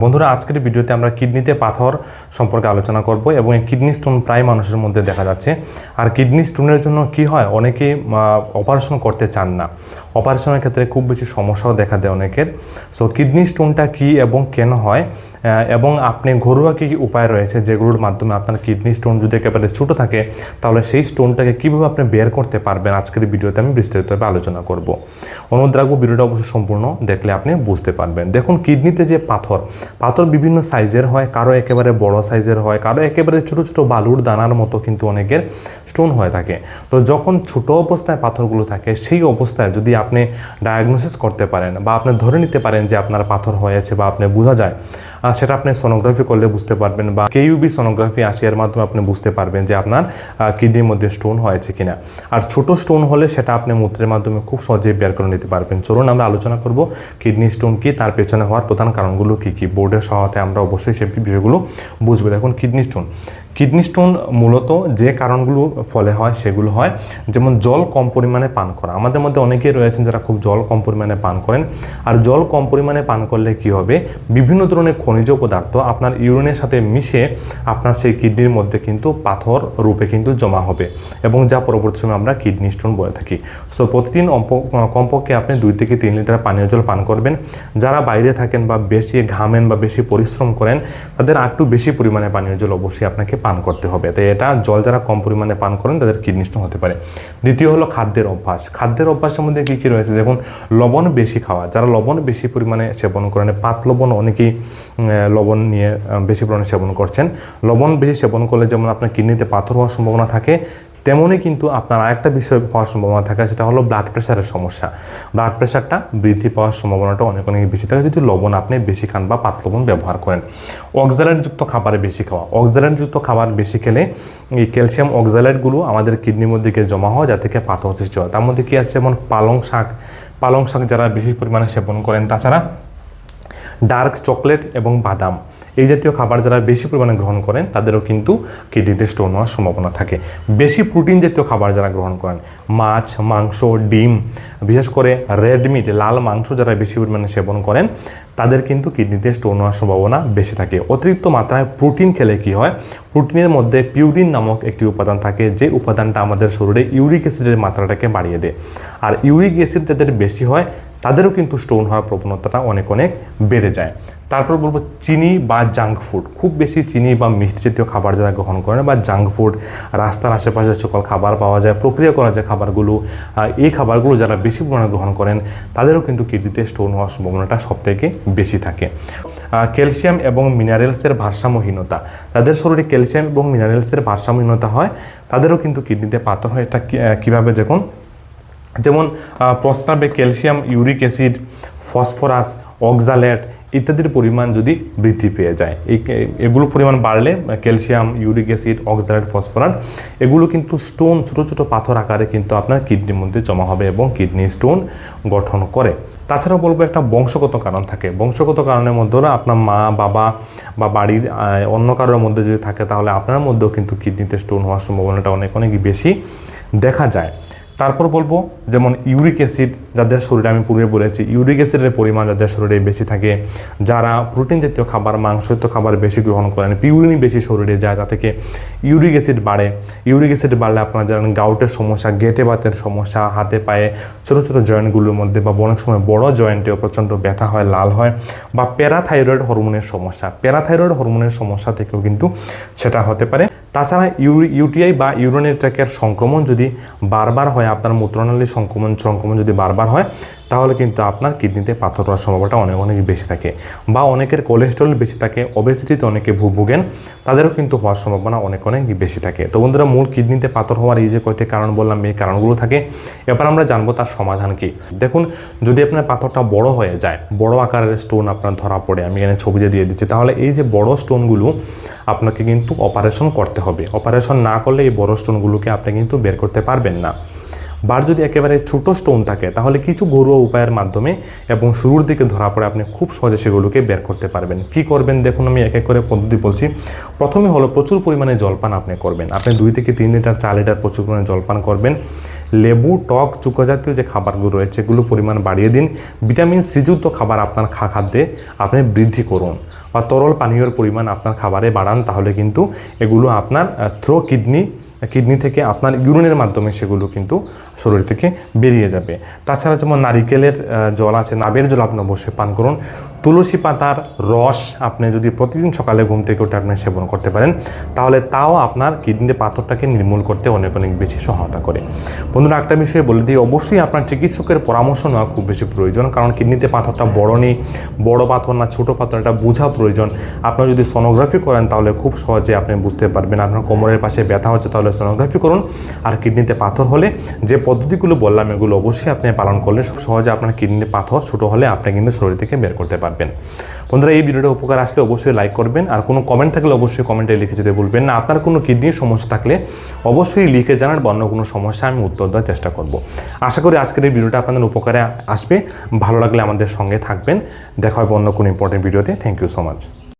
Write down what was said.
বন্ধুরা, আজকের ভিডিওতে আমরা কিডনিতে পাথর সম্পর্কে আলোচনা করব এবং এই কিডনি স্টোন প্রায় মানুষের মধ্যে দেখা যাচ্ছে। আর কিডনি স্টোনের জন্য কি হয়? অনেকে অপারেশন করতে চান না। অপারেশনের ক্ষেত্রে খুব বেশি সমস্যাও দেখা দেয় অনেকের। সো, কিডনি স্টোনটা কি এবং কেন হয়? এবং আপনি ঘরোয়া কী কী উপায় রয়েছে যেগুলোর মাধ্যমে আপনার কিডনি স্টোন যদি একেবারে ছোটো থাকে, তাহলে সেই স্টোনটাকে কীভাবে আপনি বের করতে পারবেন? আজকের ভিডিওতে আমি বিস্তারিতভাবে আলোচনা করব। রাখব, ভিডিওটা অবশ্যই সম্পূর্ণ দেখলে আপনি বুঝতে পারবেন। দেখুন, কিডনিতে যে পাথর পাথর বিভিন্ন সাইজের হয়, কারও একেবারে বড় সাইজের হয়, কারও একেবারে ছোটো ছোটো বালুর দানার মতো কিন্তু অনেকের স্টোন হয়ে থাকে। তো যখন ছোট অবস্থায় পাথরগুলো থাকে, সেই অবস্থায় যদি আপনি ডায়াগনোসিস করতে পারেন বা আপনি ধরে নিতে পারেন যে আপনার পাথর হয়েছে বা আপনি বোঝা যায় সেটা আপনি সোনোগ্রাফি করলে বুঝতে পারবেন বা কেইউবি সোনোগ্রাফি আসিয়ার মাধ্যমে আপনি বুঝতে পারবেন যে আপনার কিডনির মধ্যে স্টোন হয়েছে কিনা। আর ছোট স্টোন হলে সেটা আপনি মূত্রের মাধ্যমে খুব সহজেই বের করে নিতে পারবেন। চলুন আমরা আলোচনা করব কিডনি স্টোন কি, তার পেছনে হওয়ার প্রধান কারণগুলো কি কি। বোর্ডের সহায়তায় আমরা অবশ্যই সেই বিষয়গুলো বুঝব। দেখুন কিডনি স্টোন কিডনি স্টোন মূলত যে কারণগুলো ফলে হয়, সেগুলো হয়। যেমন জল কম পরিমাণে পান করা। আমাদের মধ্যে অনেকেই রয়েছেন যারা খুব জল কম পরিমাণে পান করেন। আর জল কম পরিমাণে পান করলে কি হবে? বিভিন্ন ধরনের খনিজ পদার্থ আপনার ইউরিনের সাথে মিশে আপনার সেই কিডনির মধ্যে কিন্তু পাথর রূপে কিন্তু জমা হবে এবং যা পরবর্তী সময় আমরা কিডনি স্টোন বলে থাকি। সো প্রতিদিন কমপক্ষে আপনি দুই থেকে তিন লিটার পানীয় জল পান করবেন। যারা বাইরে থাকেন বা বেশি ঘামেন বা বেশি পরিশ্রম করেন, তাদের একটু বেশি পরিমাণে পানীয় জল অবশ্যই আপনাকে পান করতে হবে। তাই এটা জল যারা কম পরিমাণে পান করেন, তাদের কিডনি স্টোন হতে পারে। দ্বিতীয় হলো খাদ্যের অভ্যাস। খাদ্যের অভ্যাসের মধ্যে কী কী রয়েছে? দেখুন, লবণ বেশি খাওয়া। যারা লবণ বেশি পরিমাণে সেবন করেন, পাত লবণ অনেকেই লবণ নিয়ে বেশি পরিমাণে সেবন করছেন। লবণ বেশি সেবন করলে যেমন আপনার কিডনিতে পাথর হওয়ার সম্ভাবনা থাকে তেমনই কিন্তু আপনার আরেকটা বিষয় হওয়ার সম্ভাবনা থাকে, সেটা হলো ব্লাড প্রেশারের সমস্যা। ব্লাড প্রেশারটা বৃদ্ধি পাওয়ার সম্ভাবনাটা অনেক অনেক বেশি থাকে। যদি লবণ আপনি বেশি খান বা পাত লবণ ব্যবহার করেন। অক্সালেটযুক্ত খাবারে বেশি খাওয়া। অক্সালেটযুক্ত খাবার বেশি খেলে এই ক্যালসিয়াম অক্সালেটগুলো আমাদের কিডনির মধ্যে গিয়ে জমা হয় যা থেকে পাথর সৃষ্টি হয়। তার মধ্যে কী আছে? যেমন পালং শাক। পালং শাক যারা বেশি পরিমাণে সেবন করেন, তাছাড়া ডার্ক চকলেট এবং বাদাম। এই জাতীয় খাবার যারা বেশি পরিমাণে গ্রহণ করেন, তাদেরও কিন্তু কিডনিতে স্টোন হওয়ার সম্ভাবনা থাকে। বেশি প্রোটিন জাতীয় খাবার যারা গ্রহণ করেন, মাছ, মাংস, ডিম, বিশেষ করে রেড মিট, লাল মাংস যারা বেশি পরিমাণে সেবন করেন, তাদের কিন্তু কিডনিতে স্টোন হওয়ার সম্ভাবনা বেশি থাকে। অতিরিক্ত মাত্রায় প্রোটিন খেলে কি হয়? প্রোটিনের মধ্যে পিউরিন নামক একটি উপাদান থাকে, যে উপাদানটা আমাদের শরীরে ইউরিক অ্যাসিডের মাত্রাটাকে বাড়িয়ে দেয়। আর ইউরিক অ্যাসিড যাদের বেশি হয়, তাদেরও কিন্তু স্টোন হওয়ার প্রবণতাটা অনেক অনেক বেড়ে যায়। তারপর বলব চিনি বা জাঙ্ক ফুড খুব বেশি চিনি বা মিষ্টি জাতীয় খাবার যারা গ্রহণ করেন বা জাঙ্ক ফুড রাস্তার আশেপাশে সকল খাবার পাওয়া যায় প্রক্রিয়া করা যায় খাবারগুলো এই খাবারগুলো যারা বেশি পরিমাণে গ্রহণ করেন তাদেরও কিন্তু কিডনিতে স্টোন হওয়ার সম্ভাবনাটা সবথেকে বেশি থাকে। ক্যালসিয়াম এবং মিনারেলসের ভারসাম্যহীনতা। তাদের শরীরে ক্যালসিয়াম এবং মিনারেলসের ভারসাম্যহীনতা হয় তাদেরও কিন্তু কিডনিতে পাথর হয়। এটা কীভাবে দেখুন? যেমন আহ, প্রস্রাবে calcium uric acid phosphorus oxalate ইত্যাদির পরিমাণ যদি বৃদ্ধি পেয়ে যায়। এই এগুলো পরিমাণ বাড়লে calcium, uric acid oxalate phosphorus, এগুলো কিন্তু স্টোন ছোটো ছোটো পাথর আকারে কিন্তু আপনার কিডনির মধ্যে জমা হবে এবং কিডনি স্টোন গঠন করে। তাছাড়াও বলব একটা বংশগত কারণ থাকে। বংশগত কারণের মধ্যে আপনার মা, বাবা বা বাড়ির অন্য কারোর মধ্যে যদি থাকে, তাহলে আপনার মধ্যেও কিন্তু কিডনিতে স্টোন হওয়ার সম্ভাবনাটা অনেক অনেক বেশি দেখা যায়। তারপর বলব, যেমন ইউরিক অ্যাসিড যাদের শরীরে আমি পূর্বে বলেছি ইউরিক অ্যাসিডের পরিমাণ যাদের শরীরে বেশি থাকে, যারা প্রোটিন জাতীয় খাবার মাংস জাতীয় খাবার বেশি গ্রহণ করেন পিউরিন বেশি শরীরে যায়, তা থেকে ইউরিক অ্যাসিড বাড়ে। ইউরিক অ্যাসিড বাড়লে আপনারা জানেন গাউটের সমস্যা গেটে বাতের সমস্যা, হাতে পায়ে ছোটো ছোটো জয়েন্টগুলোর মধ্যে বা অনেক সময় বড় জয়েন্টেও প্রচণ্ড ব্যথা হয়, লাল হয় বা প্যারাথাইরয়েড হরমোনের সমস্যা। প্যারাথাইরয়েড হরমোনের সমস্যা থেকেও কিন্তু সেটা হতে পারে। তাছাড়া ইউটিআই বা ইউরোনেট্রাকের ট্র্যাকের সংক্রমণ যদি বারবার হয়, আপনার মূত্রনালীর সংক্রমণ সংক্রমণ যদি বারবার হয় তাহলে কিন্তু আপনার কিডনিতে পাথর হওয়ার সম্ভাবনাটা অনেক অনেক বেশি থাকে বা অনেকের কোলেস্ট্রল বেশি থাকে ওবেসিটিতে অনেকে ভুগেন, তাদেরও কিন্তু হওয়ার সম্ভাবনা অনেক অনেক বেশি থাকে। তো বন্ধুরা, মূল কিডনিতে পাথর হওয়ার এই যে কয়েকটি কারণ বললাম, এই কারণগুলো থাকে। এবার আমরা জানব তার সমাধান কি। দেখুন, যদি আপনার পাথরটা বড় হয়ে যায়, বড় আকারের স্টোন আপনার ধরা পড়ে, আমি এখানে ছবিতে দিয়ে দিচ্ছি, তাহলে এই যে বড় স্টোনগুলো আপনাকে কিন্তু অপারেশন করতে হবে। অপারেশন না করলে এই বড় স্টোনগুলোকে আপনি কিন্তু বের করতে পারবেন না। বার যদি একেবারে ছোট স্টোন থাকে, তাহলে কিছু ঘরোয়া উপায়ের মাধ্যমে এবং শুরুর দিকে ধরা পড়ে আপনি খুব সহজে সেগুলোকে বের করতে পারবেন। কি করবেন? দেখুন, আমি এক এক করে পদ্ধতি বলছি। প্রথমে হলো প্রচুর পরিমাণে জলপান আপনি করবেন। আপনি দুই থেকে তিন লিটার, চার লিটার প্রচুর পরিমাণে জলপান করবেন। লেবু, টক চুকা জাতীয় যে খাবারগুলো রয়েছে, এগুলো পরিমাণ বাড়িয়ে দিন। ভিটামিন সিযুক্ত খাবার আপনার খা খাদ্যে আপনি বৃদ্ধি করুন বা তরল পানীয়র পরিমাণ আপনার খাবারে বাড়ান, তাহলে কিন্তু এগুলো আপনার থ্রো কিডনি কিডনি থেকে আপনার ইউরিনের মাধ্যমে সেগুলো কিন্তু শরীর থেকে বেরিয়ে যাবে। তাছাড়া যেমন নারিকেলের জল আছে, নাবের জল আপনি অবশ্যই পান করুন। তুলসী পাতার রস আপনি যদি প্রতিদিন সকালে ঘুম থেকে উঠে আপনি সেবন করতে পারেন, তাহলে তাও আপনার কিডনিতে পাথরটাকে নির্মূল করতে অনেক অনেক বেশি সহায়তা করে। বন্ধুরা, একটা বিষয়ে বলে দিই, অবশ্যই আপনার চিকিৎসকের পরামর্শ নেওয়া খুব বেশি প্রয়োজন, কারণ কিডনিতে পাথরটা বড় নেই, বড় পাথর না ছোটো পাথর, এটা বোঝা প্রয়োজন। আপনার যদি সোনোগ্রাফি করেন, তাহলে খুব সহজে আপনি বুঝতে পারবেন। আপনার কোমরের পাশে ব্যথা হচ্ছে, তাহলে সোনোগ্রাফি করুন। আর কিডনিতে পাথর হলে যে পদ্ধতিগুলো বললাম, এগুলো অবশ্যই আপনি পালন করলে সহজে আপনার কিডনিতে পাথর ছোটো হলে আপনি কিন্তু শরীর থেকে বের করতে পারবেন বন্ধুরা, এই ভিডিওটা উপকার আসলে অবশ্যই লাইক করবেন। আর কোনো কমেন্ট থাকলে অবশ্যই কমেন্টে লিখে যেতে বলবেন না। আপনার কোনো কিডনির সমস্যা থাকলে অবশ্যই লিখে জানার বা অন্য কোনো সমস্যা আমি উত্তর দেওয়ার চেষ্টা করব। আশা করি আজকের এই ভিডিওটা আপনাদের উপকারে আসবে। ভালো লাগলে আমাদের সঙ্গে থাকবেন। দেখা হবে অন্য কোনো ইম্পর্টেন্ট ভিডিওতে থ্যাংক ইউ সো মাচ